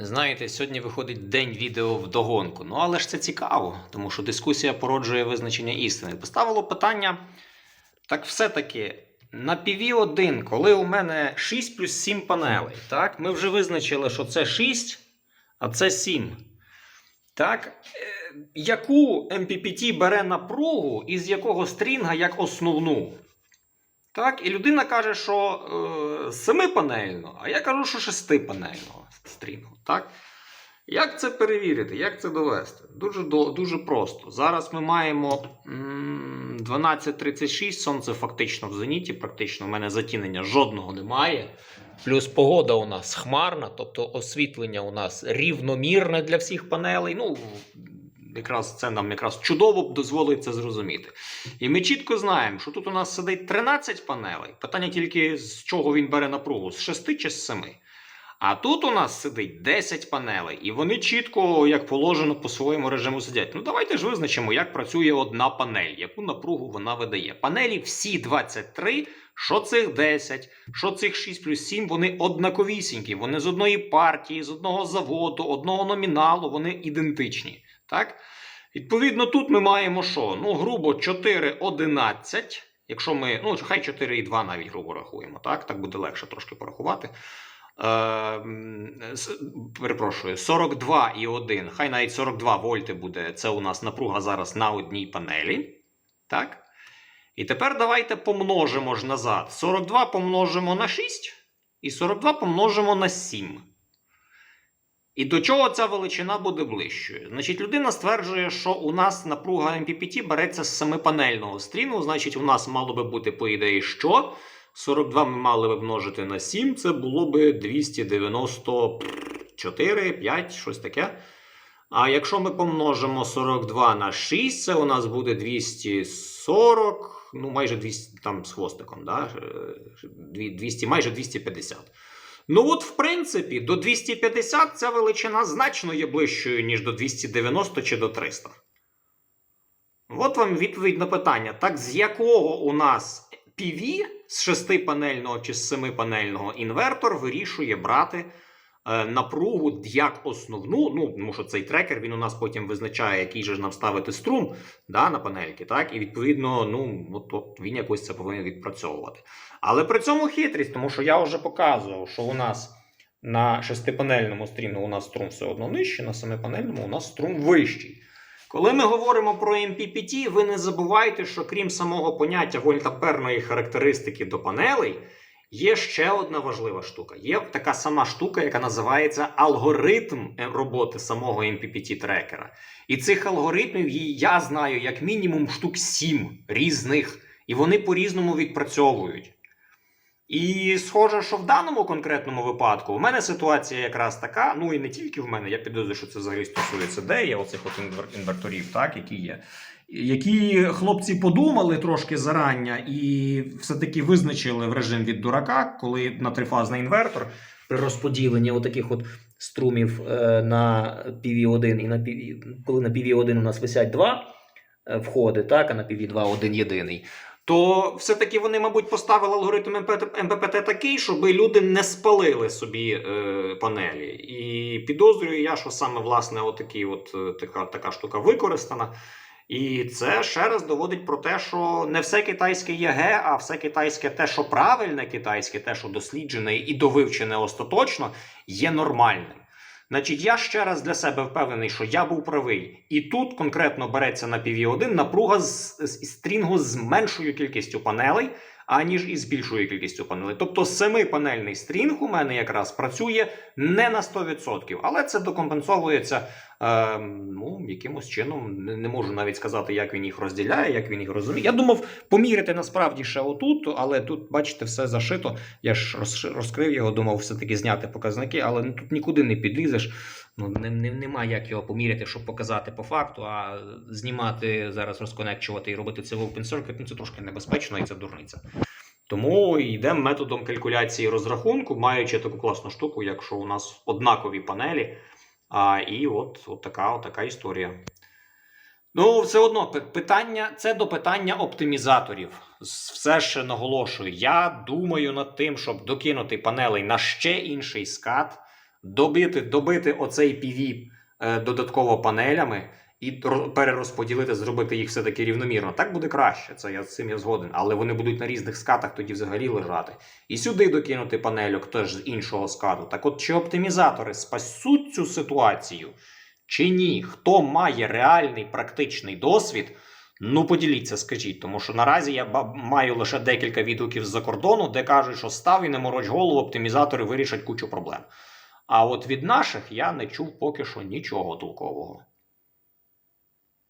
Знаєте, сьогодні виходить день відео вдогонку. Ну але ж це цікаво, тому що дискусія породжує визначення істини. Поставило питання: так все-таки на PV1, коли у мене 6 плюс 7 панелей, так, ми вже визначили, що це 6, а це 7. Так, е, яку MPPT бере напругу і з якого стрінга як основну? Так, і людина каже, що е, семипанельного, а я кажу, що шестипанельного стрінгу. Так? Як це перевірити? Як це довести? Дуже, дуже просто. Зараз ми маємо 12.36, сонце фактично в зеніті, практично в мене затінення жодного немає. Плюс погода у нас хмарна, тобто освітлення у нас рівномірне для всіх панелей. Ну, якраз це нам якраз чудово дозволить це зрозуміти. І ми чітко знаємо, що тут у нас сидить 13 панелей. Питання тільки з чого він бере напругу: з 6 чи з 7. А тут у нас сидить 10 панелей, і вони чітко, як положено, по своєму режиму сидять. Ну давайте ж визначимо, як працює одна панель, яку напругу вона видає. Панелі всі 23, що цих 10, що цих 6 плюс 7, вони однаковісінькі. Вони з одної партії, з одного заводу, одного номіналу, вони ідентичні. Так? Відповідно, тут ми маємо що? Ну, грубо 4, 11. Якщо ми, ну, хай 4 і 2 навіть грубо рахуємо, так? Так буде легше трошки порахувати. Е, перепрошую, 42 і 1, хай навіть 42 вольти буде. Це у нас напруга зараз на одній панелі. Так? І тепер давайте помножимо ж назад. 42 помножимо на 6 і 42 помножимо на 7. І до чого ця величина буде ближчою? Значить, людина стверджує, що у нас напруга MPPT береться з семипанельного стріну, значить, у нас мало би бути, по ідеї, що? 42 ми мали б множити на 7, це було би 294, 5, щось таке. А якщо ми помножимо 42 на 6, це у нас буде 240, ну майже 200 там з хвостиком, да? е, 200, майже 250. Ну от, в принципі, до 250 ця величина значно є ближчою, ніж до 290 чи до 300. От вам відповідь на питання. Так з якого у нас PV з 6-панельного чи з 7-панельного інвертор вирішує брати напругу як основну, ну, тому що цей трекер він у нас потім визначає, який же ж нам ставити струм да, на панельки, так? І відповідно, ну, от, він якось це повинен відпрацьовувати. Але при цьому хитрість, тому що я вже показував, що у нас на шестипанельному стріму у нас струм все одно нижчий, на семипанельному у нас струм вищий. Коли ми говоримо про MPPT, ви не забувайте, що крім самого поняття вольтаперної характеристики до панелей, є ще одна важлива штука. Є така сама штука, яка називається алгоритм е, роботи самого MPPT трекера. І цих алгоритмів я знаю як мінімум штук сім різних, і вони по-різному відпрацьовують. І схоже, що в даному конкретному випадку у мене ситуація якраз така, ну і не тільки в мене, я підозрюю, що це взагалі стосується деє, оцих от інвер- інверторів, так, які є. Які хлопці подумали трошки зарання і все-таки визначили в режим від дурака, коли на трифазний інвертор при розподіленні отаких от струмів е, на PV1 і на PV, коли на PV1 у нас висять два е, входи, так, а на PV2 один єдиний то все-таки вони, мабуть, поставили алгоритм МППТ такий, щоб люди не спалили собі е, панелі. І підозрюю я, що саме власне отакий от, е, така, така штука використана. І це ще раз доводить про те, що не все китайське є ге, а все китайське те, що правильне китайське, те, що досліджене і довивчене остаточно, є нормальним. Значить, я ще раз для себе впевнений, що я був правий. І тут конкретно береться на PV1 напруга з, з стрінгу з меншою кількістю панелей, аніж із більшою кількістю панелей. Тобто семипанельний стрінг у мене якраз працює не на 100%, але це докомпенсовується е, ну, якимось чином. Не, не можу навіть сказати, як він їх розділяє, як він їх розуміє. Я думав поміряти насправді ще отут, але тут, бачите, все зашито. Я ж розкрив його, думав все-таки зняти показники, але ну, тут нікуди не підлізеш. Ну, не, не, нема як його поміряти, щоб показати по факту, а знімати зараз, розконекчувати і робити це в open circuit, ну це трошки небезпечно і це дурниця. Тому йдемо методом калькуляції розрахунку, маючи таку класну штуку, якщо у нас однакові панелі. А, і от, от така, от така історія. Ну, все одно питання це до питання оптимізаторів. Все ще наголошую. Я думаю над тим, щоб докинути панелей на ще інший скат. добити, добити оцей PV е, додатково панелями і перерозподілити, зробити їх все-таки рівномірно. Так буде краще, це я з цим я згоден. Але вони будуть на різних скатах тоді взагалі лежати. І сюди докинути панельок теж з іншого скату. Так от, чи оптимізатори спасуть цю ситуацію, чи ні? Хто має реальний практичний досвід? Ну, поділіться, скажіть, тому що наразі я маю лише декілька відгуків з-за кордону, де кажуть, що став і не мороч голову, оптимізатори вирішать кучу проблем. А от від наших я не чув поки що нічого толкового.